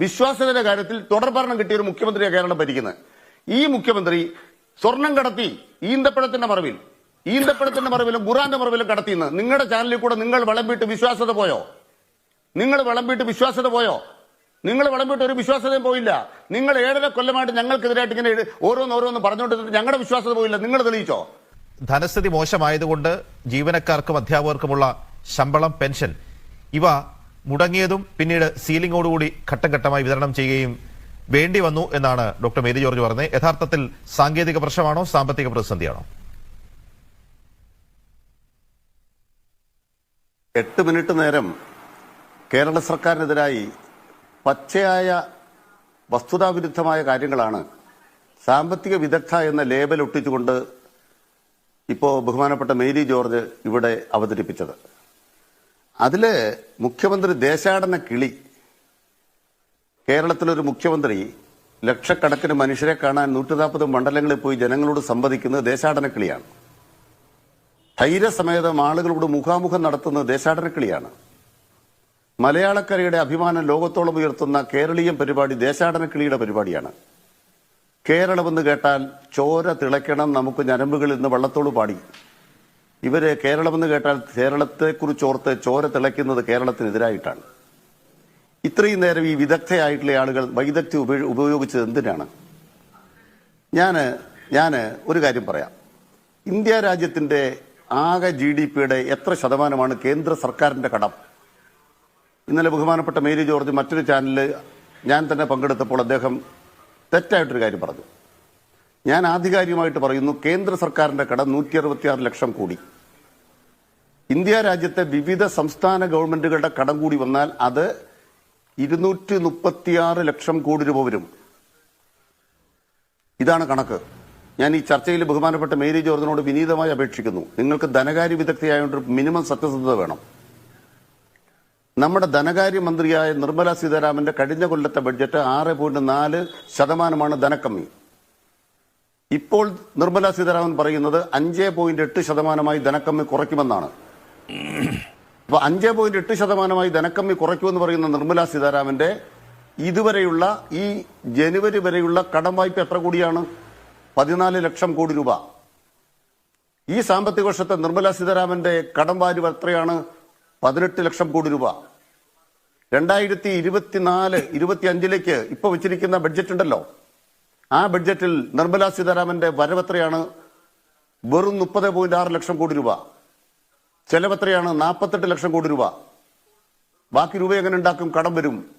വിശ്വാസ്യതയുടെ കാര്യത്തിൽ തുടർ ഭരണം കിട്ടിയ ഒരു മുഖ്യമന്ത്രിയാണ് കേരളം ഭരിക്കുന്നത്? ഈ മുഖ്യമന്ത്രി സ്വർണം കടത്തി ഈന്തപ്പഴത്തിന്റെ മറവിൽ ഈന്തപ്പഴത്തിന്റെ മറവിലും ഖുറാന്റെ മറവിലും കടത്തിയെന്ന് നിങ്ങളുടെ ചാനലിൽ കൂടെ നിങ്ങൾ വിളമ്പിട്ട് വിശ്വാസത പോയോ? നിങ്ങൾ വിളമ്പിട്ട് വിശ്വാസത പോയോ? നിങ്ങൾ വിളമ്പിട്ട് ഒരു വിശ്വാസതയും പോയില്ല. നിങ്ങൾ ഏഴര കൊല്ലമായിട്ട് ഞങ്ങൾക്കെതിരായിട്ട് ഇങ്ങനെ ഓരോന്ന് ഓരോന്ന് പറഞ്ഞുകൊണ്ടിരുന്നിട്ട് ഞങ്ങളുടെ വിശ്വാസത പോയില്ല. നിങ്ങൾ തെളിയിച്ചോ? ധനസ്ഥിതി മോശമായതുകൊണ്ട് ജീവനക്കാർക്കും അധ്യാപകർക്കുമുള്ള ശമ്പളം പെൻഷൻ ഇവ മുടങ്ങിയതും പിന്നീട് സീലിംഗോടുകൂടി ഘട്ടം ഘട്ടമായി വിതരണം ചെയ്യുകയും വേണ്ടി വന്നു എന്നാണ് ഡോക്ടർ മേരി ജോർജ് പറഞ്ഞത്. യഥാർത്ഥത്തിൽ സാങ്കേതിക പ്രശ്നമാണോ സാമ്പത്തിക പ്രതിസന്ധിയാണോ? എട്ട് മിനിറ്റ് നേരം കേരള സർക്കാരിനെതിരായി പച്ചയായ വസ്തുതാവിരുദ്ധമായ കാര്യങ്ങളാണ് സാമ്പത്തിക വിദഗ്ധ എന്ന ലേബൽ ഒട്ടിച്ചുകൊണ്ട് ഇപ്പോൾ ബഹുമാനപ്പെട്ട മേരി ജോർജ് ഇവിടെ അവതരിപ്പിച്ചത്. അതിൽ മുഖ്യമന്ത്രി ദേശാടന കിളി. കേരളത്തിലൊരു മുഖ്യമന്ത്രി ലക്ഷക്കണക്കിന് മനുഷ്യരെ കാണാൻ നൂറ്റി നാൽപ്പത് മണ്ഡലങ്ങളിൽ പോയി ജനങ്ങളോട് സംവദിക്കുന്നത് ദേശാടന കിളിയാണ്. ധൈര്യസമേതം ആളുകളോട് മുഖാമുഖം നടത്തുന്നത് ദേശാടന കിളിയാണ്. മലയാളക്കരയുടെ അഭിമാനം ലോകത്തോളം ഉയർത്തുന്ന കേരളീയം പരിപാടി ദേശാടന കിളിയുടെ പരിപാടിയാണ്. കേരളമെന്ന് കേട്ടാൽ ചോര തിളയ്ക്കണം നമുക്ക് ഞരമ്പുകളിൽ നിന്ന് വള്ളത്തോട് പാടി. ഇവർ കേരളമെന്ന് കേട്ടാൽ കേരളത്തെ കുറിച്ച് ഓർത്ത് ചോര തിളയ്ക്കുന്നത് കേരളത്തിനെതിരായിട്ടാണ്. ഇത്രയും നേരം ഈ വിദഗ്ധയായിട്ടുള്ള ആളുകൾ വൈദഗ്ധ്യം ഉപ ഉപയോഗിച്ചത് എന്തിനാണ്? ഞാൻ ഞാൻ ഒരു കാര്യം പറയാം. ഇന്ത്യ രാജ്യത്തിന്റെ ആകെ ജി ഡി പിയുടെ എത്ര ശതമാനമാണ് കേന്ദ്ര സർക്കാരിന്റെ കടം? ഇന്നലെ ബഹുമാനപ്പെട്ട മേരി ജോർജ് മറ്റൊരു ചാനലിൽ ഞാൻ തന്നെ പങ്കെടുത്തപ്പോൾ അദ്ദേഹം തെറ്റായിട്ടൊരു കാര്യം പറഞ്ഞു. ഞാൻ ആധികാരികമായിട്ട് പറയുന്നു കേന്ദ്ര സർക്കാരിന്റെ കടം നൂറ്റി അറുപത്തിയാറ് ലക്ഷം കോടി. ഇന്ത്യ രാജ്യത്തെ വിവിധ സംസ്ഥാന ഗവൺമെന്റുകളുടെ കടം കൂടി വന്നാൽ അത് ഇരുന്നൂറ്റി മുപ്പത്തിയാറ് ലക്ഷം കോടി രൂപ വരും. ഇതാണ് കണക്ക്. ഞാൻ ഈ ചർച്ചയിൽ ബഹുമാനപ്പെട്ട മേരി ജോർജിനോട് വിനീതമായി അപേക്ഷിക്കുന്നു. നിങ്ങൾക്ക് ധനകാര്യ വിദഗ്ധയായതുകൊണ്ട് മിനിമം സത്യസന്ധത വേണം. നമ്മുടെ ധനകാര്യ മന്ത്രിയായ നിർമ്മല സീതാരാമന്റെ കഴിഞ്ഞ കൊല്ലത്തെ ബഡ്ജറ്റ് ആറ് പോയിന്റ് നാല് ശതമാനമാണ് ധനക്കമ്മി. ഇപ്പോൾ നിർമ്മല സീതാരാമൻ പറയുന്നത് അഞ്ച് പോയിന്റ് എട്ട് ശതമാനമായി ധനക്കമ്മി കുറയ്ക്കുമെന്നാണ്. അപ്പൊ അഞ്ച് പോയിന്റ് എട്ട് ശതമാനമായി ധനക്കമ്മി കുറയ്ക്കുമെന്ന് പറയുന്ന നിർമ്മല സീതാരാമന്റെ ഇതുവരെയുള്ള ഈ ജനുവരി വരെയുള്ള കടം വായ്പ എത്ര കൂടിയാണ്? പതിനാല് ലക്ഷം കോടി രൂപ. ഈ സാമ്പത്തിക വർഷത്തെ നിർമ്മല സീതാരാമന്റെ കടം വാരി എത്രയാണ്? പതിനെട്ട് ലക്ഷം കോടി രൂപ. രണ്ടായിരത്തി ഇരുപത്തിനാല് ഇരുപത്തി അഞ്ചിലേക്ക് ഇപ്പൊ വെച്ചിരിക്കുന്ന ബഡ്ജറ്റ് ഉണ്ടല്ലോ. ആ ബഡ്ജറ്റിൽ നിർമ്മല സീതാരാമന്റെ വരവെത്രയാണ്? വെറും മുപ്പത് പോയിന്റ് ആറ് ലക്ഷം കോടി രൂപ. ചെലവെത്രയാണ്? നാൽപ്പത്തെട്ട് ലക്ഷം കോടി രൂപ. ബാക്കി രൂപ എങ്ങനെ ഉണ്ടാക്കും? കടം വരും.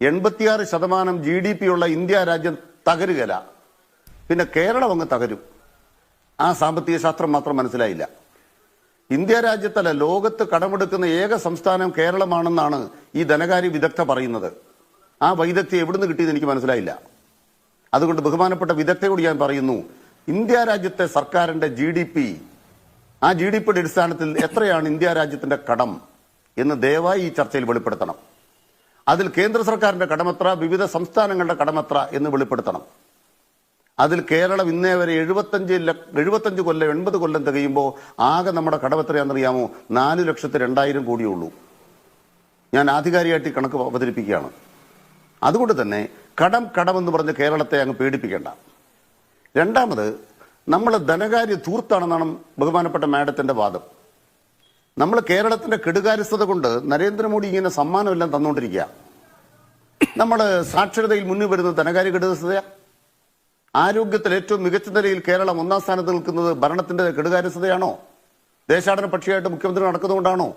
എൺപത്തിയാറ് ശതമാനം ജി ഡി പി ഉള്ള ഇന്ത്യ രാജ്യം തകരുകല പിന്നെ കേരളം അങ്ങ് തകരും. ആ സാമ്പത്തിക ശാസ്ത്രം മാത്രം മനസ്സിലായില്ല. ഇന്ത്യ രാജ്യത്തല്ല ലോകത്ത് കടമെടുക്കുന്ന ഏക സംസ്ഥാനം കേരളമാണെന്നാണ് ഈ ധനകാര്യ വിദഗ്ധ പറയുന്നത്. ആ വൈദഗ്ധ്യം എവിടുന്ന് കിട്ടിയെന്ന് എനിക്ക് മനസ്സിലായില്ല. അതുകൊണ്ട് ബഹുമാനപ്പെട്ട വിദഗ്ധയോട് ഞാൻ പറയുന്നു ഇന്ത്യ രാജ്യത്തെ സർക്കാരിന്റെ ജി ഡി പി ആ ജി ഡി പിയുടെ അടിസ്ഥാനത്തിൽ എത്രയാണ് ഇന്ത്യ രാജ്യത്തിന്റെ കടം എന്ന് ദയവായി ഈ ചർച്ചയിൽ വെളിപ്പെടുത്തണം. അതിൽ കേന്ദ്ര സർക്കാരിന്റെ കടമത്ര വിവിധ സംസ്ഥാനങ്ങളുടെ കടമത്ര എന്ന് വെളിപ്പെടുത്തണം. അതിൽ കേരളം ഇന്നേ വരെ എഴുപത്തഞ്ച് എഴുപത്തഞ്ച് കൊല്ലം എൺപത് കൊല്ലം തികയുമ്പോൾ ആകെ നമ്മുടെ കടമെത്രയാണെന്നറിയാമോ നാല് ലക്ഷത്തി രണ്ടായിരം കോടിയേ ഉള്ളൂ. ഞാൻ ആധികാരികമായിട്ട് കണക്ക് അവതരിപ്പിക്കുകയാണ്. അതുകൊണ്ട് തന്നെ കടം കടമെന്ന് പറഞ്ഞ് കേരളത്തെ അങ്ങ് പേടിപ്പിക്കേണ്ട. രണ്ടാമത് നമ്മൾ ധനകാര്യ ധൂർത്താണെന്നാണ് ബഹുമാനപ്പെട്ട മാഡത്തിന്റെ വാദം. നമ്മൾ കേരളത്തിന്റെ കെടുകാര്യസ്ഥത കൊണ്ട് നരേന്ദ്രമോദി ഇങ്ങനെ സമ്മാനമെല്ലാം തന്നുകൊണ്ടിരിക്കുക നമ്മൾ സാക്ഷരതയിൽ മുന്നിൽ വരുന്നത് ധനകാര്യ കെടുകാര്യസ്ഥതയാ. ആരോഗ്യത്തിൽ ഏറ്റവും മികച്ച നിലയിൽ കേരളം ഒന്നാം സ്ഥാനത്ത് നിൽക്കുന്നത് ഭരണത്തിന്റെ കെടുകാര്യസ്ഥതയാണോ? ദേശാടന പക്ഷിയായിട്ട് മുഖ്യമന്ത്രി നടക്കുന്നതുകൊണ്ടാണോ?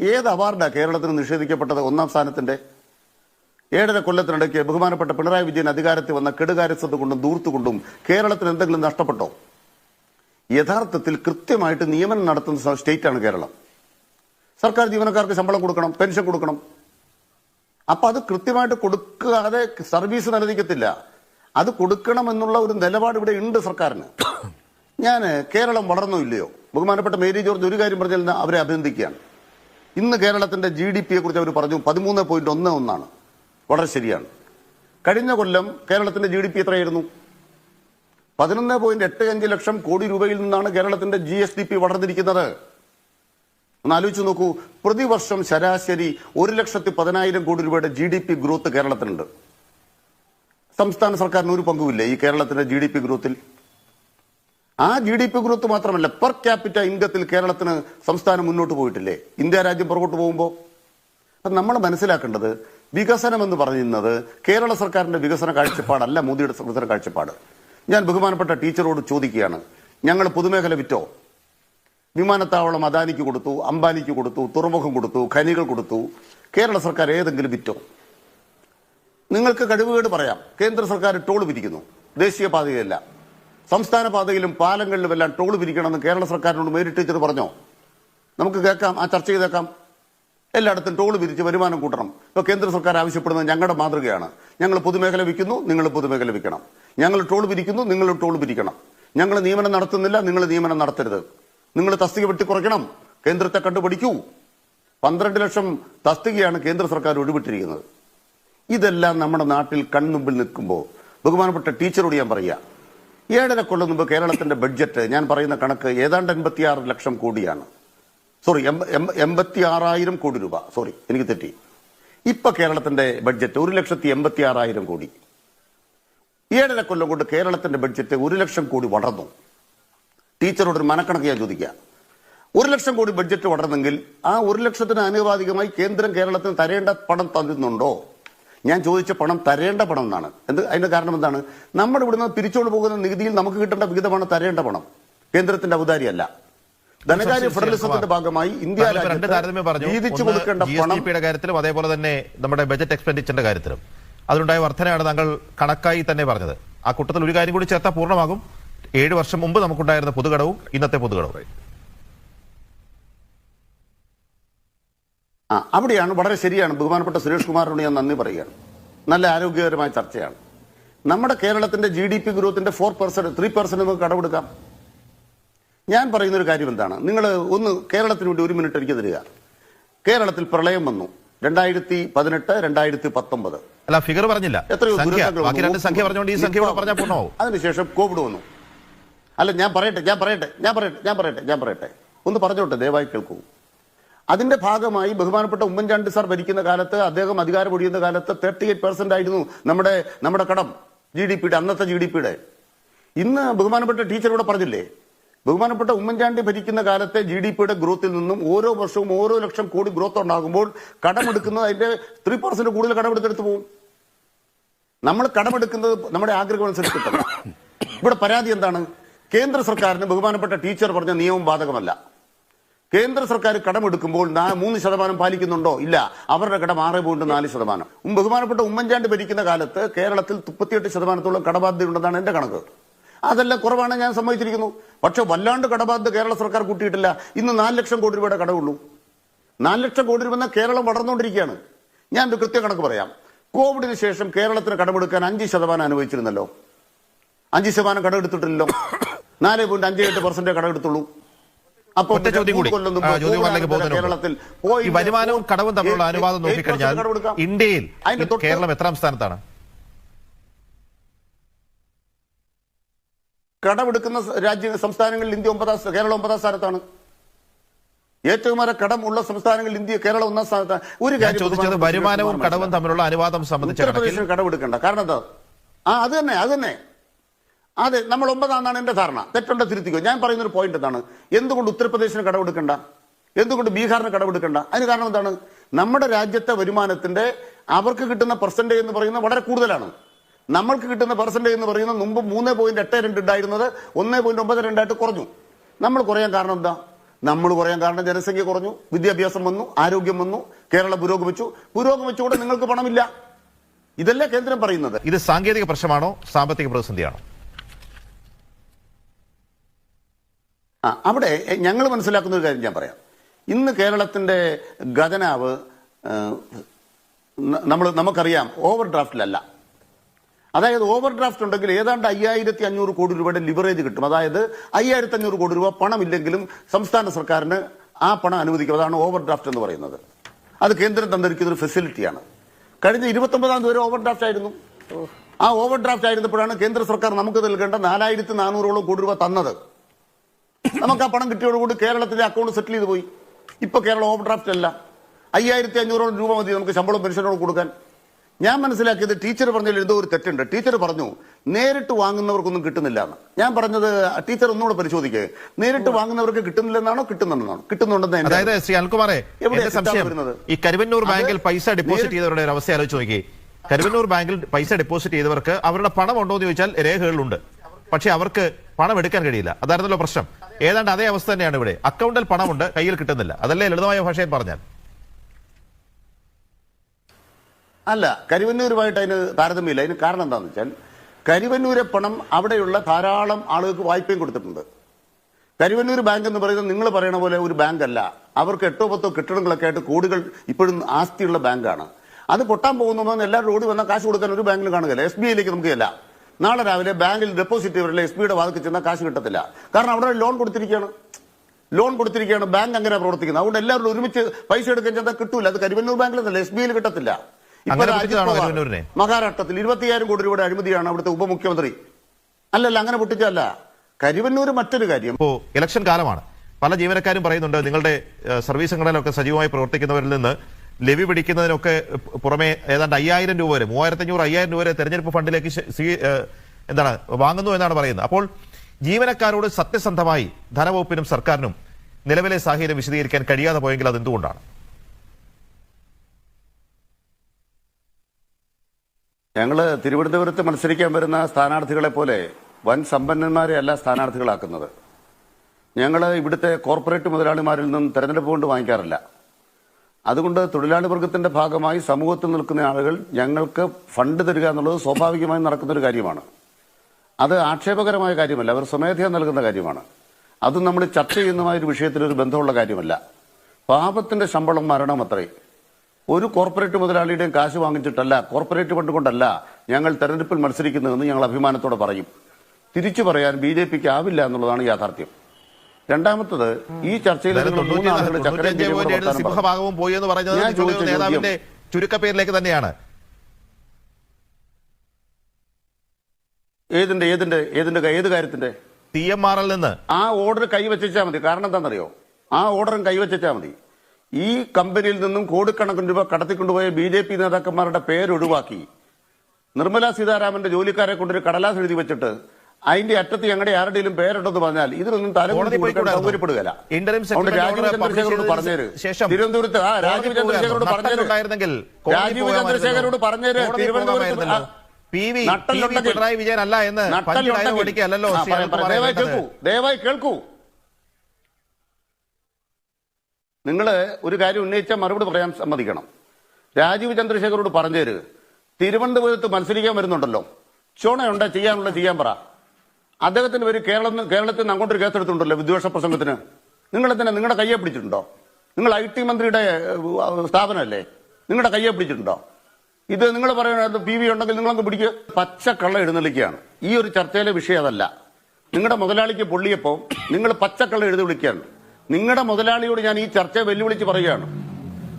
ഏത് അവാർഡാണ് കേരളത്തിന് നിഷേധിക്കപ്പെട്ടത് ഒന്നാം സ്ഥാനത്തിന്റെ? ഏഴര കൊല്ലത്തിനിടയ്ക്ക് ബഹുമാനപ്പെട്ട പിണറായി വിജയൻ അധികാരത്തിൽ വന്ന കെടുകാര്യസ്ഥത കൊണ്ടും ദൂർത്തുകൊണ്ടും കേരളത്തിന് എന്തെങ്കിലും നഷ്ടപ്പെട്ടോ? യഥാർത്ഥത്തിൽ കൃത്യമായിട്ട് നിയമനം നടത്തുന്ന സ്റ്റേറ്റ് സ്റ്റേറ്റാണ് കേരളം. സർക്കാർ ജീവനക്കാർക്ക് ശമ്പളം കൊടുക്കണം പെൻഷൻ കൊടുക്കണം. അപ്പൊ അത് കൃത്യമായിട്ട് കൊടുക്കാതെ സർവീസ് നിലനിൽക്കത്തില്ല അത് കൊടുക്കണമെന്നുള്ള ഒരു നിലപാട് ഇവിടെ ഉണ്ട് സർക്കാരിന്. ഞാൻ കേരളം വളർന്നോ ഇല്ലയോ? ബഹുമാനപ്പെട്ട മേരി ജോർജ് ഒരു കാര്യം പറഞ്ഞാൽ അവരെ അഭിനന്ദിക്കുകയാണ്. ഇന്ന് കേരളത്തിന്റെ ജി ഡി പിയെ കുറിച്ച് അവർ പറഞ്ഞു പതിമൂന്ന് പോയിന്റ് ഒന്ന് ഒന്നാണ്. വളരെ ശരിയാണ്. കഴിഞ്ഞ കൊല്ലം കേരളത്തിന്റെ ജി ഡി പി എത്രയായിരുന്നു? പതിനൊന്ന് പോയിന്റ് എട്ട് അഞ്ച് ലക്ഷം കോടി രൂപയിൽ നിന്നാണ് കേരളത്തിന്റെ ജി എസ് ഡി പി വളർന്നിരിക്കുന്നത്. ഒന്ന് ആലോചിച്ച് നോക്കൂ പ്രതിവർഷം ശരാശരി ഒരു ലക്ഷത്തി പതിനായിരം കോടി രൂപയുടെ ജി ഡി പി ഗ്രോത്ത് കേരളത്തിനുണ്ട് സംസ്ഥാന സർക്കാരിന് ഒരു പങ്കുമില്ല ഈ കേരളത്തിന്റെ ജി ഡി പി ഗ്രോത്തിൽ ആ ജി ഡി പി ഗ്രോത്ത് മാത്രമല്ല പെർ ക്യാപിറ്റ ഇൻകത്തിൽ കേരളത്തിന് സംസ്ഥാനം മുന്നോട്ട് പോയിട്ടില്ലേ? ഇന്ത്യ രാജ്യം പുറകോട്ട് പോകുമ്പോൾ അപ്പം നമ്മൾ മനസ്സിലാക്കേണ്ടത് വികസനം എന്ന് പറയുന്നത് കേരള സർക്കാരിന്റെ വികസന കാഴ്ചപ്പാടല്ല മോദിയുടെ വികസന കാഴ്ചപ്പാട്. ഞാൻ ബഹുമാനപ്പെട്ട ടീച്ചറോട് ചോദിക്കുകയാണ് ഞങ്ങൾ പൊതുമേഖല വിറ്റോ? വിമാനത്താവളം അദാനിക്ക് കൊടുത്തു അംബാനിക്ക് കൊടുത്തു തുറമുഖം കൊടുത്തു ഖനികൾ കൊടുത്തു. കേരള സർക്കാർ ഏതെങ്കിലും വിറ്റോ? നിങ്ങൾക്ക് കഴിവുകേട് പറയാം. കേന്ദ്ര സർക്കാർ ടോൾ പിരിക്കുന്നു. ദേശീയ സംസ്ഥാന പാതയിലും പാലങ്ങളിലും എല്ലാം ടോൾ പിരിക്കണമെന്ന് കേരള സർക്കാരിനോട് മേരി ടീച്ചർ പറഞ്ഞോ? നമുക്ക് കേൾക്കാം ആ ചർച്ച ചെയ്തേക്കാം. എല്ലായിടത്തും ടോൾ വിരിച്ച് വരുമാനം കൂട്ടണം. ഇപ്പോൾ കേന്ദ്ര സർക്കാർ ആവശ്യപ്പെടുന്നത് ഞങ്ങളുടെ മാതൃകയാണ്. ഞങ്ങൾ പൊതുമേഖല വിൽക്കുന്നു നിങ്ങൾ പൊതുമേഖല വിൽക്കണം. ഞങ്ങൾ ടോൾ വിരിക്കുന്നു നിങ്ങൾ ടോൾ വിരിക്കണം. ഞങ്ങൾ നിയമനം നടത്തുന്നില്ല നിങ്ങൾ നിയമനം നടത്തരുത്. നിങ്ങൾ തസ്തിക വെട്ടി വെട്ടിക്കുറയ്ക്കണം കേന്ദ്രത്തെ കണ്ടുപിടിക്കൂ. പന്ത്രണ്ട് ലക്ഷം തസ്തികയാണ് കേന്ദ്ര സർക്കാർ ഒഴിവിട്ടിരിക്കുന്നത്. ഇതെല്ലാം നമ്മുടെ നാട്ടിൽ കൺമുമ്പിൽ നിൽക്കുമ്പോൾ ബഹുമാനപ്പെട്ട ടീച്ചറോട് ഞാൻ പറയുക ഏഴര കൊല്ലം മുമ്പ് കേരളത്തിന്റെ ബഡ്ജറ്റ് ഞാൻ പറയുന്ന കണക്ക് ഏതാണ്ട് എൺപത്തിയാറ് ലക്ഷം കോടിയാണ്. സോറി എൺപത്തി ആറായിരം കോടി രൂപ. സോറി എനിക്ക് തെറ്റി. ഇപ്പൊ കേരളത്തിന്റെ ബഡ്ജറ്റ് ഒരു ലക്ഷത്തി എൺപത്തി ആറായിരം കോടി. ഏഴര കൊല്ലം കൊണ്ട് കേരളത്തിന്റെ ബഡ്ജറ്റ് ഒരു ലക്ഷം കോടി വളർന്നു. ടീച്ചറോട് ഒരു മനക്കണക്ക് ഞാൻ ചോദിക്കുക. ഒരു ലക്ഷം കോടി ബഡ്ജറ്റ് വളർന്നെങ്കിൽ ആ ഒരു ലക്ഷത്തിന് ആനുപാതികമായി കേന്ദ്രം കേരളത്തിന് തരേണ്ട പണം തരുന്നുണ്ടോ ഞാൻ ചോദിച്ച പണം തരേണ്ട പണം എന്നാണ്. എന്ത് അതിന്റെ കാരണം എന്താണ്? നമ്മുടെ ഇവിടുന്ന് പിരിച്ചുകൊണ്ട് പോകുന്ന നികുതിയിൽ നമുക്ക് കിട്ടേണ്ട വിഹിതമാണ് തരേണ്ട പണം. കേന്ദ്രത്തിന്റെ ഔദാര്യമല്ല. ധനകാര്യ ഫെഡറലിസത്തിന്റെ ഭാഗമായി ഇന്ത്യ രണ്ട് താരതമ്യം പറഞ്ഞു. വീതിച്ചു കൊടുക്കേണ്ട പണം കാര്യത്തിലും അതേപോലെ തന്നെ നമ്മുടെ ബജറ്റ് എക്സ്പെൻഡിച്ചറിന്റെ കാര്യത്തിലും. അതിലുണ്ടായ വർധനയാണ് താങ്കൾ കണക്കായി തന്നെ പറഞ്ഞത്. ആ കൂട്ടത്തിൽ ഒരു കാര്യം കൂടി ചേർത്താൽ പൂർണമാകും. ഏഴ് വർഷം മുമ്പ് നമുക്കുണ്ടായിരുന്ന പൊതുകടവും ഇന്നത്തെ പൊതുകടവും ആ അവിടെയാണ് വളരെ ശരിയാണ്. ബഹുമാനപ്പെട്ട സുരേഷ് കുമാറിനോട് ഞാൻ നന്ദി പറയുകയാണ്. നല്ല ആരോഗ്യകരമായ ചർച്ചയാണ്. നമ്മുടെ കേരളത്തിന്റെ ജി ഡി പി ഗ്രോത്തിന്റെ ഫോർ പെർസെന്റ് ത്രീ പെർസെന്റ് നമുക്ക് കടമെടുക്കാം. ഞാൻ പറയുന്ന ഒരു കാര്യം എന്താണ്? നിങ്ങൾ ഒന്ന് കേരളത്തിന് വേണ്ടി ഒരു മിനിറ്റ് എനിക്ക് തരിക. കേരളത്തിൽ പ്രളയം വന്നു. രണ്ടായിരത്തി പതിനെട്ട് രണ്ടായിരത്തി പത്തൊമ്പത് അല്ല ഫിഗർ പറഞ്ഞില്ല. എത്രയോ ദുരന്തങ്ങൾ അതിനുശേഷം കോവിഡ് വന്നു. അല്ല ഞാൻ പറയട്ടെ ഞാൻ പറയട്ടെ ഞാൻ പറയട്ടെ ഞാൻ പറയട്ടെ ഞാൻ പറയട്ടെ. ഒന്ന് പറഞ്ഞോട്ടെ ദയവായി കേൾക്കൂ. അതിന്റെ ഭാഗമായി ബഹുമാനപ്പെട്ട ഉമ്മൻചാണ്ടി സാർ ഭരിക്കുന്ന കാലത്ത് അദ്ദേഹം അധികാരം ഒഴിയുന്ന കാലത്ത് തേർട്ടി എയ്റ്റ് പെർസെന്റ് ആയിരുന്നു നമ്മുടെ നമ്മുടെ കടം ജി ഡി പിയുടെ അന്നത്തെ ജി ഡി പിയുടെ ഇന്ന് ബഹുമാനപ്പെട്ട ടീച്ചർ ഇവിടെ പറഞ്ഞില്ലേ? ബഹുമാനപ്പെട്ട ഉമ്മൻചാണ്ടി ഭരിക്കുന്ന കാലത്തെ ജി ഡി പിയുടെ ഗ്രോത്തിൽ നിന്നും ഓരോ വർഷവും ഓരോ ലക്ഷം കോടി ഗ്രോത്ത് ഉണ്ടാകുമ്പോൾ കടമെടുക്കുന്നത് അതിന്റെ ത്രീ പെർസെന്റ് കൂടുതൽ കടമെടുത്തെടുത്ത് പോകും. നമ്മൾ കടമെടുക്കുന്നത് നമ്മുടെ ആഗ്രഹം അനുസരിച്ചിട്ടല്ല ഇവിടെ പരാതി എന്താണ്? കേന്ദ്ര സർക്കാരിന് ബഹുമാനപ്പെട്ട ടീച്ചർ പറഞ്ഞ നിയമം ബാധകമല്ല. കേന്ദ്ര സർക്കാർ കടമെടുക്കുമ്പോൾ മൂന്ന് ശതമാനം പാലിക്കുന്നുണ്ടോ? ഇല്ല. അവരുടെ കടം ആറ് പോയിന്റ് നാല് ശതമാനം. ബഹുമാനപ്പെട്ട ഉമ്മൻചാണ്ടി ഭരിക്കുന്ന കാലത്ത് കേരളത്തിൽ മുപ്പത്തിയെട്ട് ശതമാനത്തോളം കടബാധ്യതയുണ്ടെന്നാണ് എന്റെ കണക്ക്. അതെല്ലാം കുറവാണ് ഞാൻ സമ്മതിച്ചിരിക്കുന്നു. പക്ഷെ വല്ലാണ്ട് കടബാധ്യത കേരള സർക്കാർ കൂട്ടിയിട്ടില്ല. ഇന്ന് നാല് ലക്ഷം കോടി രൂപയുടെ കടവുള്ളൂ. നാല് ലക്ഷം കോടി രൂപ എന്ന കേരളം വളർന്നുകൊണ്ടിരിക്കുകയാണ്. ഞാൻ ഒരു കൃത്യ കണക്ക് പറയാം. കോവിഡിന് ശേഷം കേരളത്തിന് കടമെടുക്കാൻ അഞ്ച് ശതമാനം അനുവദിച്ചിരുന്നല്ലോ. അഞ്ച് ശതമാനം കടമെടുത്തിട്ടില്ലല്ലോ. നാല് പോയിന്റ് അഞ്ച് എട്ട് പെർസെന്റ് കടമെടുത്തുള്ളൂ. അപ്പൊ കേരളത്തിൽ വരുമാനവും കടവും തമ്മിലുള്ള അനുപാതം നോക്കിക്കഴിഞ്ഞാൽ ഇന്ത്യയിൽ കേരളം എത്രാം സ്ഥാനത്താണ്? കടമെടുക്കുന്ന രാജ്യ സംസ്ഥാനങ്ങളിൽ ഇന്ത്യ ഒമ്പതാം കേരളം ഒമ്പതാം സ്ഥാനത്താണ്. ഏറ്റവും വരെ കടം ഉള്ള സംസ്ഥാനങ്ങളിൽ ഇന്ത്യ കേരളം ഒന്നാം സ്ഥാനത്താണ്. ഒരു കാര്യം വരുമാനവും കടവും തമ്മിലുള്ള അനുവാദം സംബന്ധിച്ച് ഉത്തർപ്രദേശിന് കടമെടുക്കണ്ട. കാരണം എന്താ? ആ അത് തന്നെ അത് തന്നെ. അതെ നമ്മൾ ഒമ്പതാണെന്നാണ് എന്റെ ധാരണ. തെറ്റുണ്ട തിരുത്തിക്കോ. ഞാൻ പറയുന്ന ഒരു പോയിന്റ് എന്താണ്? എന്തുകൊണ്ട് ഉത്തർപ്രദേശിന് കടമെടുക്കണ്ട? എന്തുകൊണ്ട് ബീഹാറിന് കടമെടുക്കണ്ട? അതിന് കാരണം എന്താണ്? നമ്മുടെ രാജ്യത്തെ വരുമാനത്തിന്റെ അവർക്ക് കിട്ടുന്ന പെർസെന്റേജ് എന്ന് പറയുന്നത് വളരെ കൂടുതലാണ്. നമ്മൾക്ക് കിട്ടുന്ന പെർസെന്റേജ് എന്ന് പറയുന്നത് മുമ്പ് മൂന്ന് പോയിന്റ് എട്ട് രണ്ട് ഉണ്ടായിരുന്നത് ഒന്ന് പോയിന്റ് ഒമ്പത് രണ്ടായിട്ട് കുറഞ്ഞു. നമ്മൾ കുറയാൻ കാരണം എന്താ? നമ്മൾ കുറയാൻ കാരണം ജനസംഖ്യ കുറഞ്ഞു വിദ്യാഭ്യാസം വന്നു ആരോഗ്യം വന്നു കേരളം പുരോഗമിച്ചു. പുരോഗമിച്ചുകൂടെ നിങ്ങൾക്ക് പണമില്ല. ഇതല്ലേ കേന്ദ്രം പറയുന്നത്. ഇത് സാങ്കേതിക പ്രശ്നമാണോ സാമ്പത്തിക പ്രതിസന്ധിയാണോ? ആ അവിടെ ഞങ്ങൾ മനസ്സിലാക്കുന്ന ഒരു കാര്യം ഞാൻ പറയാം. ഇന്ന് കേരളത്തിന്റെ ഖജനാവ് നമ്മൾ നമുക്കറിയാം ഓവർ ഡ്രാഫ്റ്റിലല്ല അതായത് ഓവർ ഡ്രാഫ്റ്റ് ഉണ്ടെങ്കിൽ ഏതാണ്ട് അയ്യായിരത്തി അഞ്ഞൂറ് കോടി രൂപയുടെ ലിവറേജ് കിട്ടും. അതായത് അയ്യായിരത്തി അഞ്ഞൂറ് കോടി രൂപ പണമില്ലെങ്കിലും സംസ്ഥാന സർക്കാരിന് ആ പണം അനുവദിക്കും. അതാണ് ഓവർ ഡ്രാഫ്റ്റ് എന്ന് പറയുന്നത്. അത് കേന്ദ്രം തന്നിരിക്കുന്ന ഒരു ഫെസിലിറ്റിയാണ് കഴിഞ്ഞ ഇരുപത്തൊമ്പതാം തീയതി ഓവർ ഡ്രാഫ്റ്റ് ആയിരുന്നു. ആ ഓവർ ഡ്രാഫ്റ്റ് ആയിരുന്നപ്പോഴാണ് കേന്ദ്ര സർക്കാർ നമുക്ക് നൽകേണ്ട നാലായിരത്തി നാനൂറോളം കോടി രൂപ തന്നത്. നമുക്ക് ആ പണം കിട്ടിയോടുകൂടി കേരളത്തിലെ അക്കൗണ്ട് സെറ്റിൽ ചെയ്ത് പോയി. ഇപ്പൊ കേരളം ഓവർ ഡ്രാഫ്റ്റ് അല്ല. അയ്യായിരത്തി അഞ്ഞൂറോളം രൂപ മതി നമുക്ക് ശമ്പളം പെൻഷനോട് കൊടുക്കാൻ. ഞാൻ മനസ്സിലാക്കിയത് ടീച്ചർ പറഞ്ഞതിൽ എന്തോ ഒരു തെറ്റുണ്ട്. ടീച്ചർ പറഞ്ഞു നേരിട്ട് വാങ്ങുന്നവർക്കൊന്നും കിട്ടുന്നില്ല എന്ന്. ഞാൻ പറഞ്ഞത് ടീച്ചർ ഒന്നുകൂടെ പരിശോധിക്കുക നേരിട്ട് വാങ്ങുന്നവർക്ക് കിട്ടുന്നില്ലെന്നാണോ കിട്ടുന്നുണ്ടെന്നാണോ? കിട്ടുന്നുണ്ടെന്ന് അതായത് ശ്രീ അൽകുമാറെ? ഈ കരുവന്നൂർ ബാങ്കിൽ പൈസ ഡെപ്പോസിറ്റ് ചെയ്തവരുടെ ഒരു അവസ്ഥ ആലോചിച്ച് നോക്കി കരുവന്നൂർ ബാങ്കിൽ പൈസ ഡെപ്പോസിറ്റ് ചെയ്തവർക്ക് അവരുടെ പണം ഉണ്ടോ എന്ന് ചോദിച്ചാൽ രേഖകളുണ്ട് പക്ഷെ അവർക്ക് പണം എടുക്കാൻ കഴിയില്ല. അതായിരുന്നല്ലോ പ്രശ്നം. ഏതാണ്ട് അതേ അവസ്ഥ തന്നെയാണ് ഇവിടെ. അക്കൗണ്ടിൽ പണമുണ്ട് കയ്യിൽ കിട്ടുന്നില്ല. അതല്ലേ ലളിതമായ ഭാഷയിൽ പറഞ്ഞാൽ. അല്ല. കരുവന്നൂരുമായിട്ട് അതിന് താരതമ്യമില്ല. അതിന് കാരണം എന്താണെന്ന് വെച്ചാൽ കരുവന്നൂരെ പണം അവിടെയുള്ള ധാരാളം ആളുകൾക്ക് വായ്പയും കൊടുത്തിട്ടുണ്ട്. കരുവന്നൂർ ബാങ്ക് എന്ന് പറയുന്നത് നിങ്ങൾ പറയുന്ന പോലെ ഒരു ബാങ്ക് അല്ല അവർക്ക് എട്ടോ പത്തോ കെട്ടിടങ്ങളൊക്കെ ആയിട്ട് കോടികൾ ഇപ്പോഴും ആസ്തിയുള്ള ബാങ്കാണ്. അത് പൊട്ടാൻ പോകുന്നതെന്ന് എല്ലാവരും ഓടി വന്നാൽ കാശ് കൊടുക്കാൻ ഒരു ബാങ്കിലും കാണുകയില്ല. എസ് ബി ഐയിലേക്ക് നമുക്ക് ചെല്ലാം. നാളെ രാവിലെ ബാങ്കിൽ ഡെപ്പോസിറ്റ് വരില്ല എസ് ബിയുടെ വാതിൽ ചെന്നാൽ കാശ് കിട്ടത്തില്ല. കാരണം അവിടെ ലോൺ കൊടുത്തിരിക്കുകയാണ്. ലോൺ കൊടുത്തിരിക്കുകയാണ്. ബാങ്ക് അങ്ങനെ പ്രവർത്തിക്കുന്നത്. അതുകൊണ്ട് എല്ലാവരും ഒരുമിച്ച് പൈസ എടുക്കാൻ ചെന്നാൽ കിട്ടൂല. അത് കരുവന്നൂർ ബാങ്കിലല്ല എസ് ബി ഐയിൽ കിട്ടത്തില്ല. മഹാരാഷ്ട്രത്തിൽ ഇരുപത്തിയായിരം കോടി രൂപയുടെ അഴിമതിയാണ് അവിടുത്തെ ഉപമുഖ്യമന്ത്രി. അല്ലല്ല അങ്ങനെ പൊട്ടിച്ചല്ല കരുവന്നൂർ മറ്റൊരു കാര്യം. ഇപ്പോ ഇലക്ഷൻ കാലമാണ്. പല ജീവനക്കാരും പറയുന്നുണ്ട് നിങ്ങളുടെ സർവീസുകളിലൊക്കെ സർവീസ് സംഘടനയിലൊക്കെ സജീവമായി പ്രവർത്തിക്കുന്നവരിൽ നിന്ന് ലെവി പിടിക്കുന്നതിനൊക്കെ പുറമെ ഏതാണ്ട് അയ്യായിരം രൂപ വരെ മൂവായിരത്തി അഞ്ഞൂറ് അയ്യായിരം രൂപ വരെ തെരഞ്ഞെടുപ്പ് ഫണ്ടിലേക്ക് എന്താണ് വാങ്ങുന്നു എന്നാണ് പറയുന്നത്. അപ്പോൾ ജീവനക്കാരോട് സത്യസന്ധമായി ധനവകുപ്പിനും സർക്കാരിനും നിലവിലെ സാഹചര്യം വിശദീകരിക്കാൻ കഴിയാതെ പോയെങ്കിൽ അത് എന്തുകൊണ്ടാണ് ഞങ്ങൾ തിരുവനന്തപുരത്ത് മത്സരിക്കാൻ വരുന്ന സ്ഥാനാർത്ഥികളെ പോലെ വൻ സമ്പന്നന്മാരെ അല്ല സ്ഥാനാർത്ഥികളാക്കുന്നത്. ഞങ്ങൾ ഇവിടുത്തെ കോർപ്പറേറ്റ് മുതലാളിമാരിൽ നിന്നും തെരഞ്ഞെടുപ്പ് കൊണ്ട് വാങ്ങിക്കാറില്ല. അതുകൊണ്ട് തൊഴിലാളി വർഗത്തിന്റെ ഭാഗമായി സമൂഹത്തിൽ നിൽക്കുന്ന ആളുകൾ ഞങ്ങൾക്ക് ഫണ്ട് തരിക എന്നുള്ളത് സ്വാഭാവികമായി നടക്കുന്ന ഒരു കാര്യമാണ്. അത് ആക്ഷേപകരമായ കാര്യമല്ല അവർ സ്വമേധയാ നൽകുന്ന കാര്യമാണ്. അതും നമ്മൾ ചർച്ച ചെയ്യുന്നമായ ഒരു വിഷയത്തിൽ ഒരു ബന്ധമുള്ള കാര്യമല്ല. പാപത്തിന്റെ ശമ്പളം മരണം അത്രേ. ഒരു കോർപ്പറേറ്റ് മുതലാളിയുടെയും കാശ് വാങ്ങിച്ചിട്ടല്ല കോർപ്പറേറ്റ് ഫണ്ട് കൊണ്ടല്ല ഞങ്ങൾ തെരഞ്ഞെടുപ്പിൽ മത്സരിക്കുന്നതെന്ന് ഞങ്ങൾ അഭിമാനത്തോടെ പറയും. തിരിച്ചു പറയാൻ ബി ജെ പിക്ക് ആവില്ല എന്നുള്ളതാണ് യാഥാർത്ഥ്യം. രണ്ടാമത്തത് ഈ ചർച്ചയിൽ. സിംഹഭാഗവും പോയി എന്ന് പറഞ്ഞത് നേതാവിന്റെ ചുരുക്കപ്പേരിലേക്ക് തന്നെയാണ്. ഏതിന്റെ ഏതിന്റെ ഏതിന്റെ ഏത് കാര്യത്തിന്റെ? സി എം ആർ എൽ നിന്ന്. ആ ഓർഡർ കൈവച്ചാൽ മതി. കാരണം എന്താണെന്നറിയോ? ആ ഓർഡറും കൈവച്ചാൽ മതി. ഈ കമ്പനിയിൽ നിന്നും കോടിക്കണക്കിന് രൂപ കടത്തിക്കൊണ്ടുപോയ ബി ജെ പി നേതാക്കന്മാരുടെ പേരൊഴിവാക്കി. നിർമ്മല സീതാരാമന്റെ ജോലിക്കാരെ കൊണ്ടൊരു കടലാസ് എഴുതി വെച്ചിട്ട് അതിന്റെ അറ്റത്ത് ഞങ്ങളുടെ ആരുടെയും പേരുണ്ടെന്ന് പറഞ്ഞാൽ കൊടുക്കാൻ പോയിക്കൂടായിരുന്നോ? സൗകര്യപ്പെടുകയില്ല. രാജീവ് ചന്ദ്രശേഖരോട് പറഞ്ഞേര്. തിരുവനന്തപുരത്ത് ആ രാജീവ് ചന്ദ്രശേഖരോട്. പറഞ്ഞേര്. രാജീവ്. ചന്ദ്രശേഖരോട് പറഞ്ഞേര്. തിരുവനന്തപുരത്ത് നട്ടലുണ്ടെങ്കിൽ- ദയവായി കേൾക്കൂ. ദയവായി കേൾക്കൂ. നിങ്ങൾ ഒരു കാര്യം ഉന്നയിച്ചാൽ മറുപടി പറയാൻ സമ്മതിക്കണം. രാജീവ് ചന്ദ്രശേഖരോട് പറഞ്ഞു പറഞ്ഞേര്. തിരുവനന്തപുരത്ത് മത്സരിക്കാൻ വരുന്നുണ്ടല്ലോ. ചുണയുണ്ട് ചെയ്യാനുള്ള ചെയ്യാൻ പറ. അദ്ദേഹത്തിന് ഒരു കേരളം കേരളത്തിൽ നിന്ന് അങ്ങോട്ടൊരു കേസെടുത്തിട്ടുണ്ടല്ലോ വിദ്വേഷ പ്രസംഗത്തിന്. നിങ്ങൾ തന്നെ നിങ്ങളുടെ കയ്യെ പിടിച്ചിട്ടുണ്ടോ? നിങ്ങൾ ഐ ടി മന്ത്രിയുടെ സ്ഥാപനമല്ലേ? നിങ്ങളുടെ കയ്യെ പിടിച്ചിട്ടുണ്ടോ? ഇത് നിങ്ങൾ പറയുന്നത് പി വി ഉണ്ടെങ്കിൽ നിങ്ങളങ്ങ് പിടിക്കുക പച്ചക്കള്ള എഴുന്നള്ളിക്കുകയാണ്. ഈ ഒരു ചർച്ചയിലെ വിഷയം അതല്ല. നിങ്ങളുടെ മുതലാളിക്ക് പൊള്ളിയപ്പോൾ നിങ്ങൾ പച്ചക്കള്ള എഴുതി വിളിക്കുകയാണ്. നിങ്ങളുടെ മുതലാളിയോട് ഞാൻ ഈ ചർച്ച വെല്ലുവിളിച്ച് പറയുകയാണ്.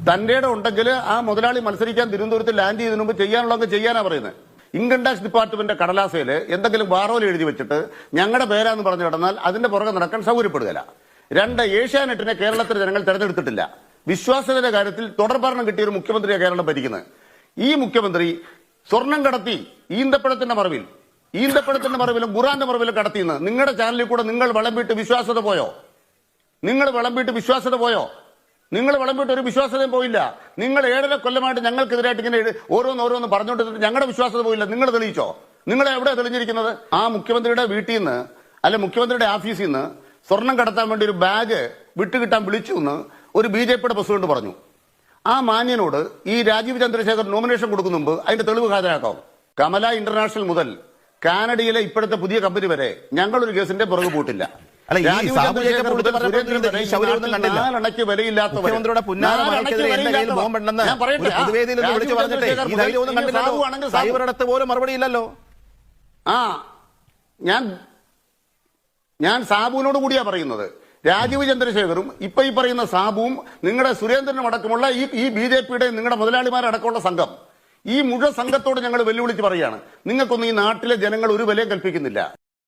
തന്റെ ഉണ്ടെങ്കിൽ ആ മുതലാളി മത്സരിക്കാൻ തിരുവനന്തപുരത്ത് ലാൻഡ് ചെയ്തതിനു മുമ്പ് ചെയ്യാനുള്ളതൊക്കെ ചെയ്യാനാ പറയുന്നത് ഇൻകം ടാക്സ് ഡിപ്പാർട്ട്മെന്റ് കടലാസയിൽ എന്തെങ്കിലും വാറോൽ എഴുതി വെച്ചിട്ട് ഞങ്ങളുടെ പേരാന്ന് പറഞ്ഞു കിടന്നാൽ അതിന്റെ പുറകെ നടക്കാൻ സൗകര്യപ്പെടുകയില്ല. രണ്ട് ഏഷ്യാനെറ്റിനെ കേരളത്തിലെ ജനങ്ങൾ തെരഞ്ഞെടുത്തിട്ടില്ല. വിശ്വാസത്തിന്റെ കാര്യത്തിൽ തുടർ ഭരണം കിട്ടിയ ഒരു മുഖ്യമന്ത്രിയാണ് കേരളം ഭരിക്കുന്നത്. ഈ മുഖ്യമന്ത്രി സ്വർണം കടത്തി ഈന്തപ്പഴത്തിന്റെ മറവിൽ ഈന്തപ്പഴത്തിന്റെ മറവിലും ഖുറാന്റെ മറവിലും കടത്തിയെന്ന് നിങ്ങളുടെ ചാനലിൽ കൂടെ നിങ്ങൾ വളം വിട്ട് വിശ്വാസത പോയോ? നിങ്ങൾ വിളമ്പിട്ട് വിശ്വാസത പോയോ? നിങ്ങൾ വിളമ്പിട്ട് ഒരു വിശ്വാസതയും പോയില്ല. നിങ്ങൾ ഏഴര കൊല്ലമായിട്ട് ഞങ്ങൾക്കെതിരായിട്ട് ഇങ്ങനെ ഓരോന്ന് ഓരോന്ന് പറഞ്ഞുകൊണ്ടിരുന്നിട്ട് ഞങ്ങളുടെ വിശ്വാസത പോയില്ല. നിങ്ങൾ തെളിയിച്ചോ? നിങ്ങൾ എവിടെ തെളിഞ്ഞിരിക്കുന്നത്? ആ മുഖ്യമന്ത്രിയുടെ വീട്ടിൽ നിന്ന് അല്ലെ മുഖ്യമന്ത്രിയുടെ ഓഫീസിൽ നിന്ന് സ്വർണം കടത്താൻ വേണ്ടി ഒരു ബാഗ് വിട്ടുകിട്ടാൻ വിളിച്ചു എന്ന് ഒരു ബി ജെ പിയുടെ പ്രസിഡന്റ് പറഞ്ഞു. ആ മാന്യനോട് ഈ രാജീവ് ചന്ദ്രശേഖർ നോമിനേഷൻ കൊടുക്കുന്ന മുമ്പ് അതിന്റെ തെളിവ് ഹാജരാക്കാം. കമല ഇന്റർനാഷണൽ മുതൽ കാനഡയിലെ ഇപ്പോഴത്തെ പുതിയ കമ്പനി വരെ ഞങ്ങളൊരു കേസിന്റെ പുറകു പോയിട്ടില്ല. നാലണയ്ക്ക് വിലയില്ലാത്ത മുഖ്യമന്ത്രിയുടെ എന്റെ കയ്യിൽ ബോംബുണ്ടെന്ന് പൊതുവേദിയിൽ വിളിച്ചു പറഞ്ഞിട്ട് ഈ ധൈര്യമൊന്നും കണ്ടില്ലല്ലോ. സൈബറിടത്ത് പോലും മറുപടി ഇല്ലല്ലോ. ആ ഞാൻ ഞാൻ സാബുവിനോട് കൂടിയാ പറയുന്നത്. രാജീവ് ചന്ദ്രശേഖറും ഇപ്പൊ ഈ പറയുന്ന സാബുവും നിങ്ങളുടെ സുരേന്ദ്രനും അടക്കമുള്ള ഈ ഈ ബി ജെ പിയുടെ നിങ്ങളുടെ മുതലാളിമാരടക്കമുള്ള സംഘം. ഈ മുഴുവൻ സംഘത്തോട് ഞങ്ങൾ വെല്ലുവിളിച്ച് പറയുകയാണ്. നിങ്ങൾക്കൊന്നും ഈ നാട്ടിലെ ജനങ്ങൾ ഒരു വിലയും കൽപ്പിക്കുന്നില്ല.